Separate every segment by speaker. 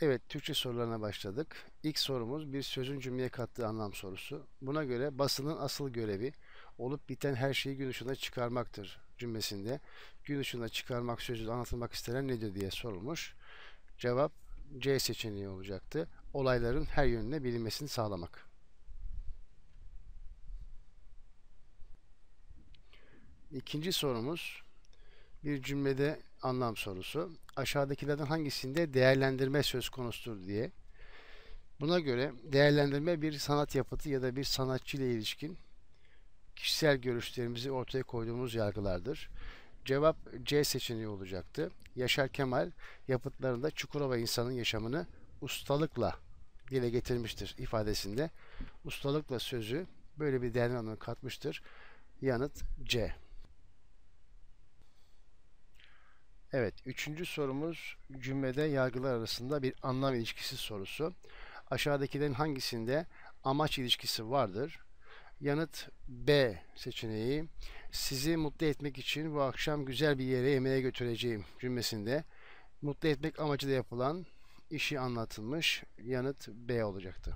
Speaker 1: Evet, Türkçe sorularına başladık. İlk sorumuz bir sözün cümleye kattığı anlam sorusu. Buna göre basının asıl görevi olup biten her şeyi gün ışığına çıkarmaktır cümlesinde. Gün ışığına çıkarmak sözü anlatılmak istenen nedir diye sorulmuş. Cevap C seçeneği olacaktı. Olayların her yönüne bilinmesini sağlamak. İkinci sorumuz bir cümlede anlam sorusu. Aşağıdakilerden hangisinde değerlendirme söz konusudur diye. Buna göre değerlendirme bir sanat yapıtı ya da bir sanatçı ile ilişkin kişisel görüşlerimizi ortaya koyduğumuz yargılardır. Cevap C seçeneği olacaktı. Yaşar Kemal yapıtlarında Çukurova insanın yaşamını ustalıkla dile getirmiştir ifadesinde. Ustalıkla sözü böyle bir değerli anlamı katmıştır. Yanıt C. Evet, üçüncü sorumuz cümlede yargılar arasında bir anlam ilişkisi sorusu. Aşağıdakilerin hangisinde amaç ilişkisi vardır? Yanıt B seçeneği. Sizi mutlu etmek için bu akşam güzel bir yere yemeğe götüreceğim cümlesinde mutlu etmek amacıyla yapılan işi anlatılmış. Yanıt B olacaktı.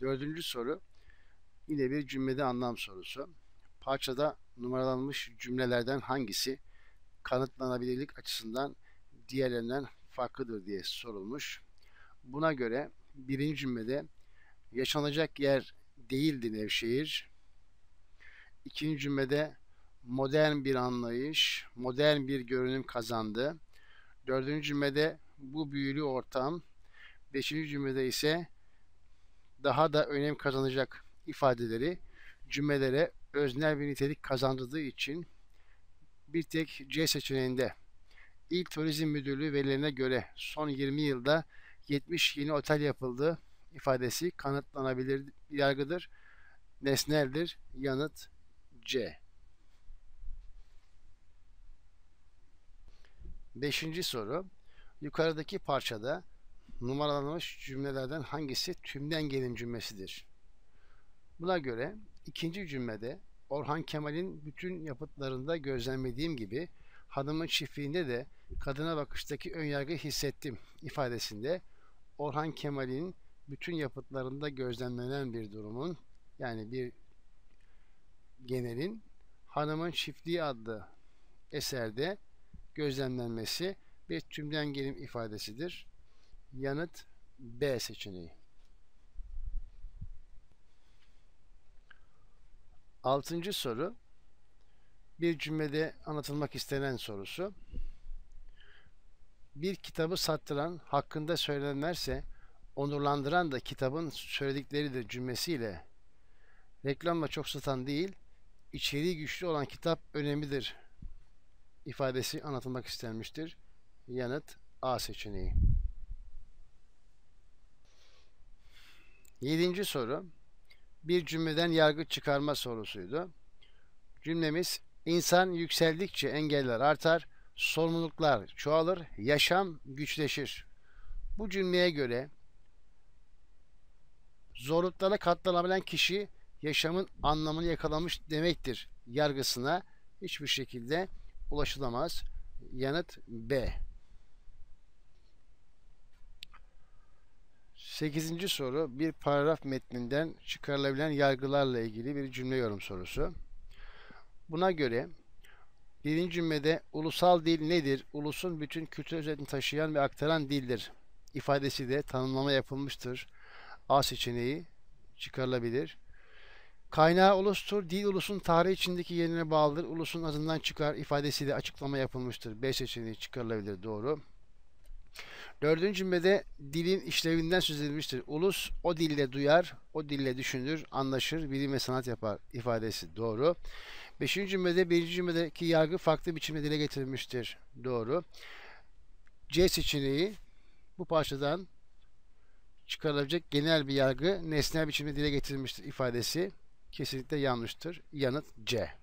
Speaker 1: Dördüncü soru yine bir cümlede anlam sorusu. Parçada numaralanmış cümlelerden hangisi kanıtlanabilirlik açısından diğerlerinden farklıdır diye sorulmuş. Buna göre birinci cümlede yaşanacak yer değildi Nevşehir. İkinci cümlede modern bir anlayış, modern bir görünüm kazandı. Dördüncü cümlede bu büyülü ortam. Beşinci cümlede ise daha da önem kazanacak ifadeleri cümlelere öznel bir nitelik kazandırdığı için bir tek C seçeneğinde İl Turizm Müdürlüğü verilerine göre son 20 yılda 70 yeni otel yapıldı ifadesi kanıtlanabilir yargıdır. Nesneldir. Yanıt C. Beşinci soru. Yukarıdaki parçada numaralanmış cümlelerden hangisi tümden gelim cümlesidir? Buna göre ikinci cümlede Orhan Kemal'in bütün yapıtlarında gözlemlediğim gibi hanımın çiftliğinde de kadına bakıştaki önyargı hissettim ifadesinde Orhan Kemal'in bütün yapıtlarında gözlemlenen bir durumun yani bir genelin Hanımın Çiftliği adlı eserde gözlemlenmesi bir tümden gelim ifadesidir. Yanıt B seçeneği. Altıncı soru bir cümlede anlatılmak istenen sorusu. Bir kitabı sattıran hakkında söylenenlerse onurlandıran da kitabın söyledikleridir cümlesiyle reklamla çok satan değil, içeriği güçlü olan kitap önemlidir ifadesi anlatılmak istenmiştir. Yanıt A seçeneği. Yedinci soru bir cümleden yargı çıkarma sorusuydu. Cümlemiz insan yükseldikçe engeller artar, sorumluluklar çoğalır, yaşam güçleşir. Bu cümleye göre zorluklara katlanabilen kişi yaşamın anlamını yakalamış demektir yargısına hiçbir şekilde ulaşılamaz. Yanıt B. Sekizinci soru bir paragraf metninden çıkarılabilen yargılarla ilgili bir cümle yorum sorusu. Buna göre birinci cümlede ulusal dil nedir? Ulusun bütün kültür özelliğini taşıyan ve aktaran dildir. ifadesi de tanımlama yapılmıştır. A seçeneği çıkarılabilir. Kaynağı ulustur. Dil ulusun tarih içindeki yerine bağlıdır. Ulusun adından çıkar ifadesiyle açıklama yapılmıştır. B seçeneği çıkarılabilir. Doğru. Dördüncü cümlede dilin işlevinden söz edilmiştir. Ulus o dille duyar, o dille düşünür, anlaşır, bilim ve sanat yapar ifadesi doğru. Beşinci cümlede birinci cümledeki yargı farklı biçimde dile getirilmiştir. Doğru. C seçeneği bu parçadan çıkarılabilecek genel bir yargı nesnel biçimde dile getirilmiştir ifadesi kesinlikle yanlıştır. Yanıt C.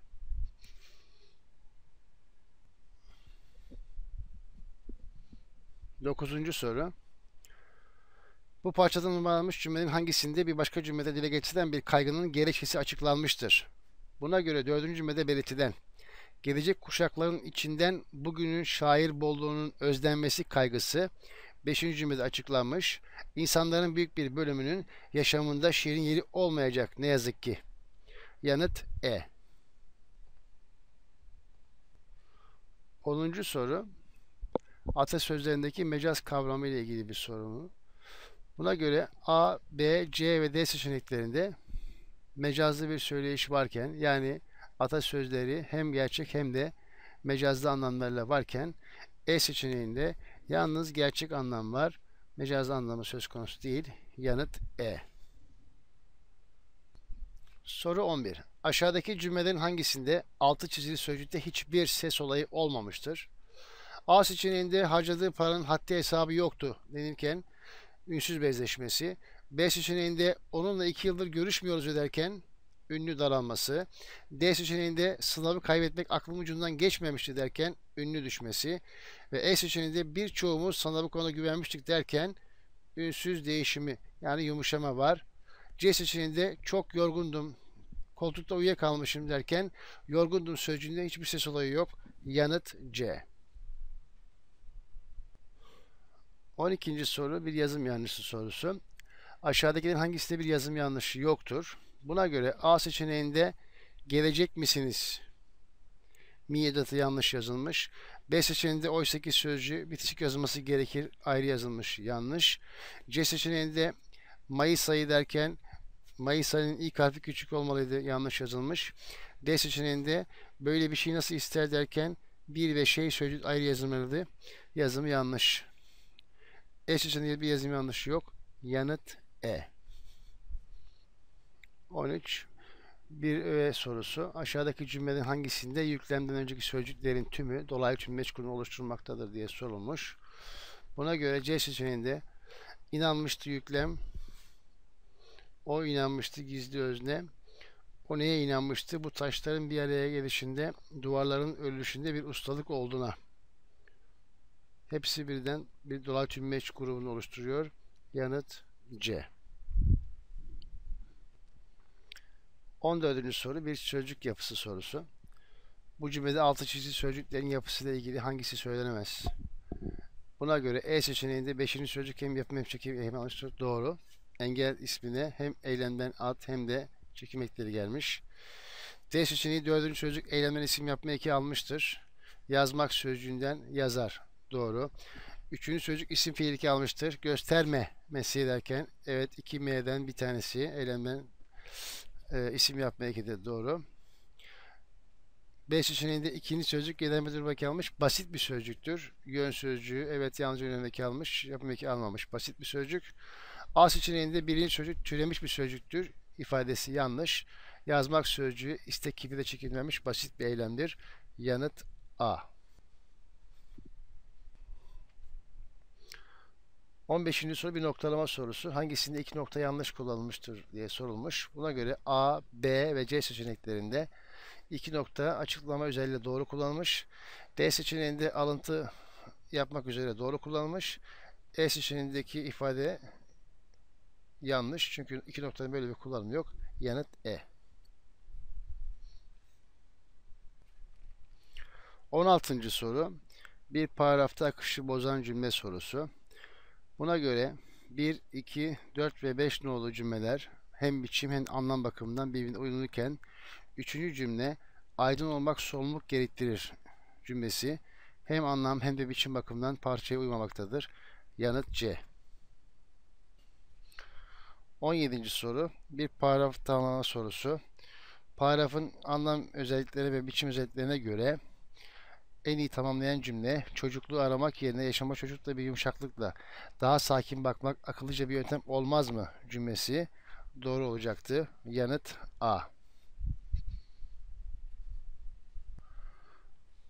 Speaker 1: Dokuzuncu soru. Bu parçada numaralanmış cümlenin hangisinde bir başka cümlede dile getirilen bir kaygının gerekçesi açıklanmıştır? Buna göre dördüncü cümlede belirtilen Gelecek kuşakların içinden bugünün şair bolluğunun özlenmesi kaygısı 5. cümlede açıklanmış. İnsanların büyük bir bölümünün yaşamında şiirin yeri olmayacak ne yazık ki. Yanıt E. 10. soru atasözlerindeki mecaz kavramı ile ilgili bir soru. Buna göre A, B, C ve D seçeneklerinde mecazlı bir söyleyiş varken yani atasözleri hem gerçek hem de mecazlı anlamlarıyla varken E seçeneğinde yalnız gerçek anlam var. Mecazlı anlamı söz konusu değil. Yanıt E. Soru 11. Aşağıdaki cümlelerin hangisinde altı çizili sözcükte hiçbir ses olayı olmamıştır? A seçeneğinde harcadığı paranın haddi hesabı yoktu denirken ünsüz benzeşmesi. B seçeneğinde onunla iki yıldır görüşmüyoruz ederken ünlü daralması. D seçeneğinde sınavı kaybetmek aklım ucundan geçmemişti derken ünlü düşmesi. Ve E seçeneğinde birçoğumuz sınavı konuda güvenmiştik derken ünsüz değişimi yani yumuşama var. C seçeneğinde çok yorgundum, koltukta uyuyakalmışım derken yorgundum sözcüğünde hiçbir ses olayı yok. Yanıt C. 12. soru bir yazım yanlışı sorusu. Aşağıdakilerin hangisinde bir yazım yanlışı yoktur? Buna göre A seçeneğinde gelecek misiniz? Mi edatı yanlış yazılmış. B seçeneğinde oysaki sözcüğü bitişik yazılması gerekir. Ayrı yazılmış. Yanlış. C seçeneğinde Mayıs ayı derken Mayıs ayının ilk harfi küçük olmalıydı. Yanlış yazılmış. D seçeneğinde böyle bir şey nasıl ister derken bir ve şey sözcük ayrı yazılmalıydı. Yazımı yanlış. E seçeneğinde bir yazım yanlışı yok. Yanıt E. 13. Bir öğe sorusu. Aşağıdaki cümlelerin hangisinde yüklemden önceki sözcüklerin tümü dolaylı tüm meçhulünü oluşturmaktadır diye sorulmuş. Buna göre C seçeneğinde inanmıştı yüklem, o inanmıştı gizli özne, o neye inanmıştı? Bu taşların bir araya gelişinde, duvarların örülüşünde bir ustalık olduğuna. Hepsi birden bir dolaylı tüm meç grubunu oluşturuyor. Yanıt C. 14. soru bir sözcük yapısı sorusu. Bu cümlede altı çizili sözcüklerin yapısıyla ilgili hangisi söylenemez? Buna göre E seçeneğinde 5. sözcük hem yapım hem çekim hem alıştır. Doğru. Engel ismine hem eylemden ad hem de çekim ekleri gelmiş. D seçeneği 4. sözcük eylemden isim yapma eki almıştır. Yazmak sözcüğünden yazar. Doğru. Üçüncü sözcük isim fiil almıştır. Gösterme mesleği derken evet 2M'den bir tanesi eylemden e, isim yapma eki de doğru. B seçeneğinde ikinci sözcük gelen bir duruma almış. Basit bir sözcüktür. Yön sözcüğü evet yalnız yönündeki almış. Yapım eki almamış. Basit bir sözcük. A seçeneğinde birinci sözcük türemiş bir sözcüktür. ifadesi yanlış. Yazmak sözcüğü istek kipi de çekilmemiş basit bir eylemdir. Yanıt A. 15. soru bir noktalama sorusu. Hangisinde iki nokta yanlış kullanılmıştır diye sorulmuş. Buna göre A, B ve C seçeneklerinde iki nokta açıklama özelliğiyle doğru kullanılmış. D seçeneğinde alıntı yapmak üzere doğru kullanılmış. E seçeneğindeki ifade yanlış. Çünkü iki noktanın böyle bir kullanımı yok. Yanıt E. 16. soru. Bir paragrafta akışı bozan cümle sorusu. Buna göre 1, 2, 4 ve 5 nolu cümleler hem biçim hem anlam bakımından birbirine uyumluyken üçüncü cümle aydın olmak sorumluluk gerektirir cümlesi hem anlam hem de biçim bakımından parçaya uymamaktadır. Yanıt C. 17. soru bir paragraf tamamlama sorusu. Paragrafın anlam özellikleri ve biçim özelliklerine göre en iyi tamamlayan cümle çocukluğu aramak yerine yaşama çocukla bir yumuşaklıkla daha sakin bakmak akıllıca bir yöntem olmaz mı cümlesi doğru olacaktı. Yanıt A.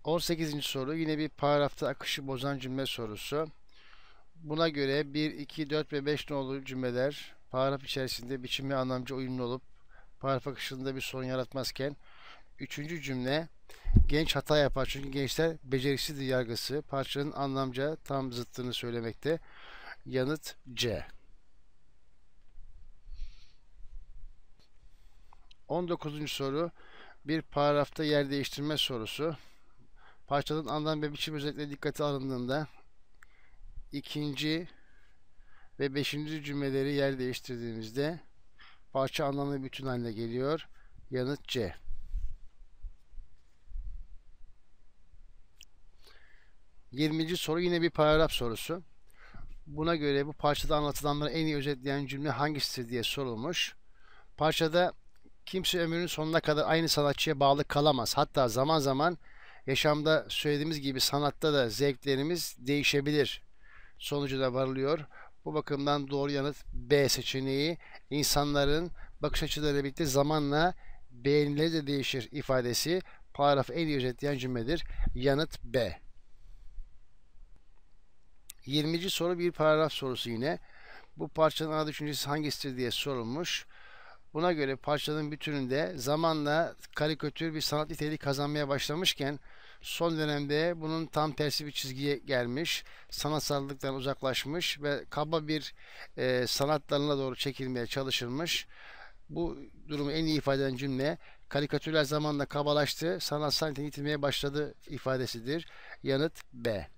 Speaker 1: 18. soru yine bir paragrafta akışı bozan cümle sorusu. Buna göre 1, 2, 4 ve 5 nolu cümleler paragraf içerisinde biçim ve anlamca uyumlu olup paragraf akışında bir sorun yaratmazken üçüncü cümle genç hata yapar çünkü gençler beceriksizdir yargısı parçanın anlamca tam zıttını söylemekte. Yanıt C. 19. soru bir paragrafta yer değiştirme sorusu. Parçanın anlam ve biçim özellikleri dikkate alındığında ikinci ve beşinci cümleleri yer değiştirdiğimizde parça anlamlı bütün haline geliyor. Yanıt C. Yirminci soru yine bir paragraf sorusu. Buna göre bu parçada anlatılanları en iyi özetleyen cümle hangisidir diye sorulmuş. Parçada kimse ömrünün sonuna kadar aynı sanatçıya bağlı kalamaz. Hatta zaman zaman yaşamda söylediğimiz gibi sanatta da zevklerimiz değişebilir. Sonucu da varılıyor. Bu bakımdan doğru yanıt B seçeneği. İnsanların bakış açılarıyla birlikte zamanla beğenileri de değişir ifadesi paragrafı en iyi özetleyen cümledir. Yanıt B. 20. soru bir paragraf sorusu yine. Bu parçanın ana düşüncesi hangisidir diye sorulmuş. Buna göre parçanın bütününde zamanla karikatür bir sanat niteliği kazanmaya başlamışken son dönemde bunun tam tersi bir çizgiye gelmiş, sanatsallıktan uzaklaşmış ve kaba bir e, sanat doğru çekilmeye çalışılmış. Bu durumu en iyi ifade eden cümle karikatürler zamanla kabalaştı, sanatsal niteliği başladı ifadesidir. Yanıt B.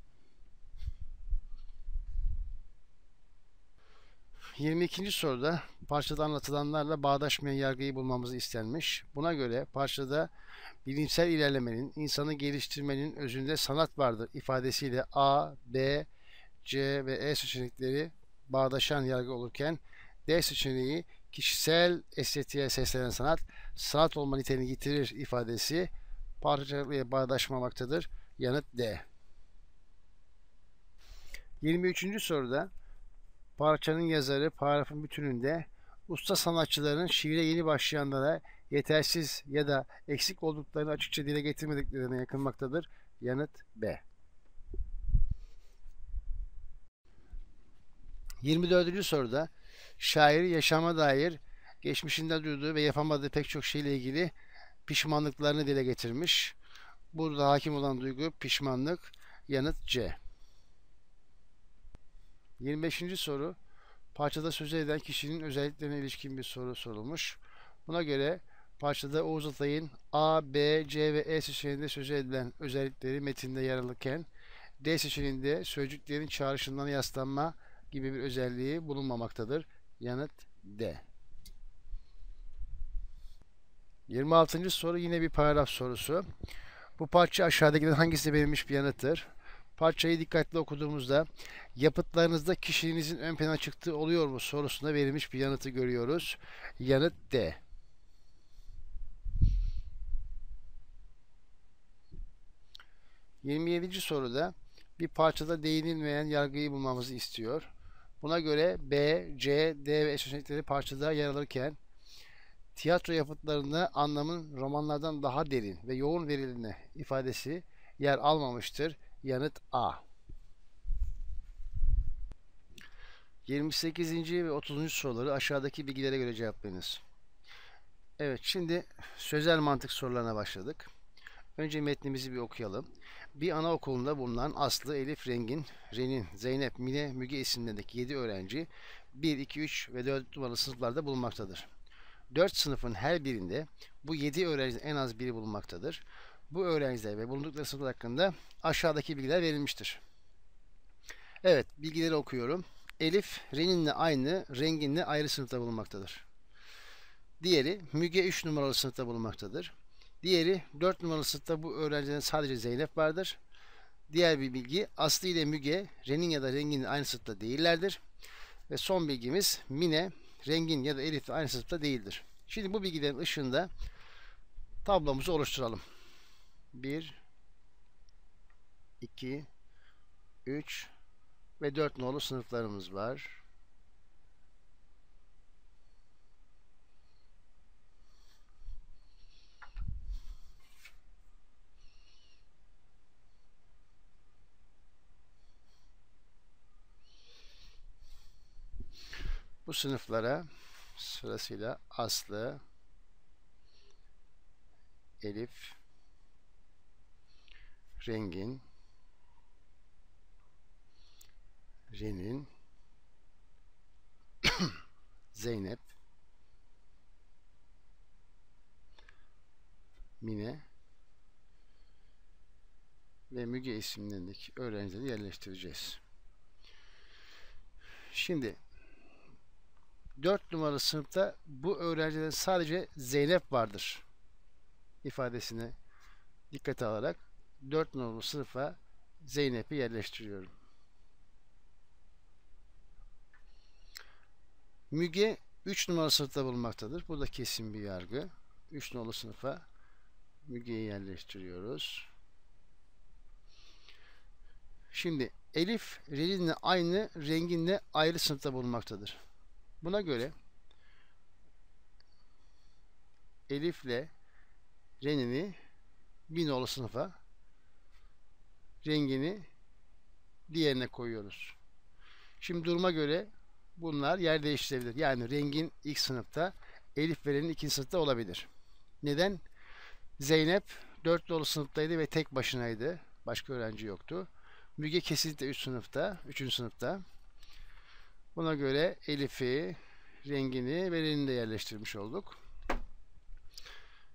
Speaker 1: 22. soruda parçada anlatılanlarla bağdaşmayan yargıyı bulmamızı istenmiş. Buna göre parçada bilimsel ilerlemenin, insanı geliştirmenin özünde sanat vardır ifadesiyle A, B, C ve E seçenekleri bağdaşan yargı olurken D seçeneği kişisel estetiğe seslenen sanat, sanat olma niteliğini yitirir ifadesi parçalıya bağdaşmamaktadır. Yanıt D. 23. soruda Parçanın yazarı paragrafın bütününde usta sanatçıların şiire yeni başlayanlara yetersiz ya da eksik olduklarını açıkça dile getirmediklerine yakınmaktadır. Yanıt B. 24. soruda şair yaşama dair geçmişinde duyduğu ve yapamadığı pek çok şeyle ilgili pişmanlıklarını dile getirmiş. Burada hakim olan duygu pişmanlık. Yanıt C. 25. soru parçada söz eden kişinin özelliklerine ilişkin bir soru sorulmuş. Buna göre parçada Oğuz Atay'ın A, B, C ve E seçeneğinde söz edilen özellikleri metinde yer alırken D seçeneğinde sözcüklerin çağrışımdan yaslanma gibi bir özelliği bulunmamaktadır. Yanıt D. 26. soru yine bir paragraf sorusu. Bu parça aşağıdakilerin hangisi verilmiş bir yanıttır? Parçayı dikkatli okuduğumuzda yapıtlarınızda kişiliğinizin ön plana çıktığı oluyor mu sorusuna verilmiş bir yanıtı görüyoruz. Yanıt D. Yirmi yedinci soruda bir parçada değinilmeyen yargıyı bulmamızı istiyor. Buna göre B, C, D ve seçenekleri parçada yer alırken tiyatro yapıtlarında anlamın romanlardan daha derin ve yoğun verildiğine ifadesi yer almamıştır. Yanıt A. 28. ve 30. soruları aşağıdaki bilgilere göre cevaplayınız. Evet, şimdi sözel mantık sorularına başladık. Önce metnimizi bir okuyalım. Bir anaokulunda bulunan Aslı, Elif, Rengin, Renin, Zeynep, Mine, Müge isimlerindeki 7 öğrenci 1, 2, 3 ve 4 numaralı sınıflarda bulunmaktadır. 4 sınıfın her birinde bu 7 öğrenciden en az biri bulunmaktadır. Bu öğrenciler ve bulundukları sınıflar hakkında aşağıdaki bilgiler verilmiştir. Evet, bilgileri okuyorum. Elif, Renin'le aynı, Rengin'le ayrı sınıfta bulunmaktadır. Diğeri, Müge 3 numaralı sınıfta bulunmaktadır. Diğeri, 4 numaralı sınıfta bu öğrencilerin sadece Zeynep vardır. Diğer bir bilgi, Aslı ile Müge, Renin ya da Rengin'le aynı sınıfta değillerdir. Ve son bilgimiz, Mine, Rengin ya da Elif aynı sınıfta değildir. Şimdi bu bilgilerin ışığında tablomuzu oluşturalım. 1 2 3 ve 4 nolu sınıflarımız var. Bu sınıflara sırasıyla Aslı, Elif, rengin. Renin. Zeynep. Mine. Ve Müge isimlerindeki öğrencileri yerleştireceğiz. Şimdi 4 numaralı sınıfta bu öğrencilerin sadece Zeynep vardır ifadesine dikkate alarak 4 numaralı sınıfa Zeynep'i yerleştiriyorum. Müge 3 numaralı sınıfta bulunmaktadır. Bu da kesin bir yargı. 3 numaralı sınıfa Müge'yi yerleştiriyoruz. Şimdi Elif Relin'le aynı renginle ayrı sınıfta bulunmaktadır. Buna göre Elif'le Renini bir nolu sınıfa rengini diğerine koyuyoruz. Şimdi duruma göre bunlar yer değiştirebilir. Yani rengin ilk sınıfta Elif ve Ren'in ikinci sınıfta olabilir. Neden? Zeynep 4 dolu sınıftaydı ve tek başınaydı. Başka öğrenci yoktu. Müge kesinlikle 3 sınıfta, 3. sınıfta. Buna göre Elif'i, rengini ve Ren'ini de yerleştirmiş olduk.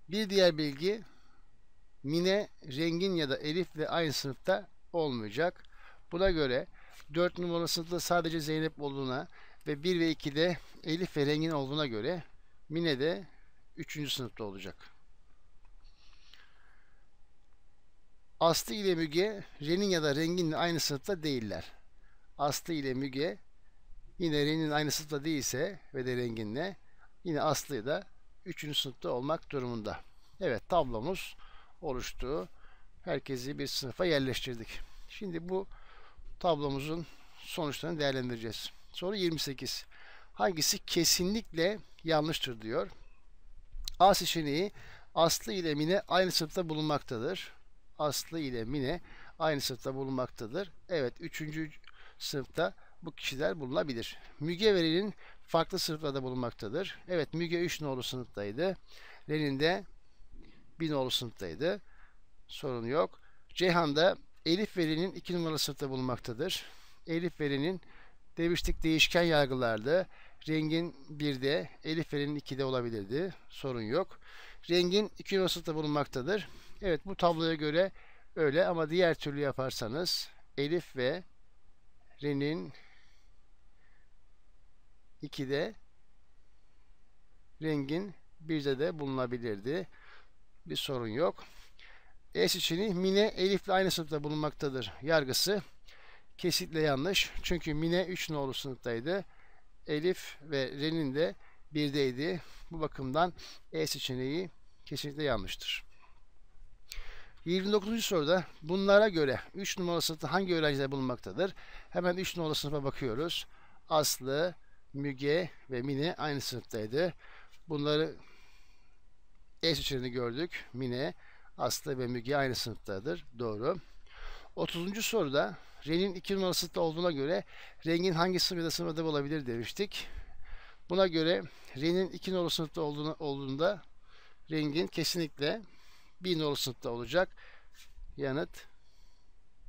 Speaker 1: Bir diğer bilgi Mine, Rengin ya da Elif'le aynı sınıfta olmayacak. Buna göre 4 numaralı sınıfta sadece Zeynep olduğuna ve 1 ve 2'de Elif ve Rengin olduğuna göre Mine de 3. sınıfta olacak. Aslı ile Müge, Ren'in ya da Rengin'le aynı sınıfta değiller. Aslı ile Müge yine Ren'in aynı sınıfta değilse ve de Rengin'le yine Aslı da 3. sınıfta olmak durumunda. Evet tablomuz oluştu. Herkesi bir sınıfa yerleştirdik. Şimdi bu tablomuzun sonuçlarını değerlendireceğiz. Soru 28. Hangisi kesinlikle yanlıştır diyor. A seçeneği Aslı ile Mine aynı sınıfta bulunmaktadır. Aslı ile Mine aynı sınıfta bulunmaktadır. Evet 3. sınıfta bu kişiler bulunabilir. Müge ve Ren'in farklı sınıflarda bulunmaktadır. Evet Müge 3 nolu sınıftaydı. Ren'in de 1 nolu sınıftaydı. Sorun yok. Ceyhan'da Elif ve Ren'in 2 numaralı sınıfta bulunmaktadır. Elif ve Ren'in demiştik değişken yargılardı. Rengin 1'de, Elif ve Ren'in 2'de olabilirdi. Sorun yok. Rengin 2 numaralı sınıfta bulunmaktadır. Evet bu tabloya göre öyle ama diğer türlü yaparsanız Elif ve Ren'in 2'de rengin 1'de de bulunabilirdi. Bir sorun yok. E seçeneği Mine Elif'le aynı sınıfta bulunmaktadır. Yargısı kesinlikle yanlış. Çünkü Mine 3 nolu sınıftaydı. Elif ve Ren'in de 1'deydi. Bu bakımdan E seçeneği kesinlikle yanlıştır. 29. soruda bunlara göre 3 numaralı sınıfta hangi öğrenciler bulunmaktadır? Hemen 3 numaralı sınıfa bakıyoruz. Aslı, Müge ve Mine aynı sınıftaydı. Bunları E seçeneğini gördük. Mine, Aslı ve Müge aynı sınıftadır. Doğru. 30. soruda Ren'in 2 numaralı sınıfta olduğuna göre rengin hangi sınıfta sınıfta olabilir demiştik. Buna göre Ren'in 2 numaralı sınıfta olduğuna, olduğunda rengin kesinlikle 1 numaralı sınıfta olacak. Yanıt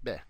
Speaker 1: B.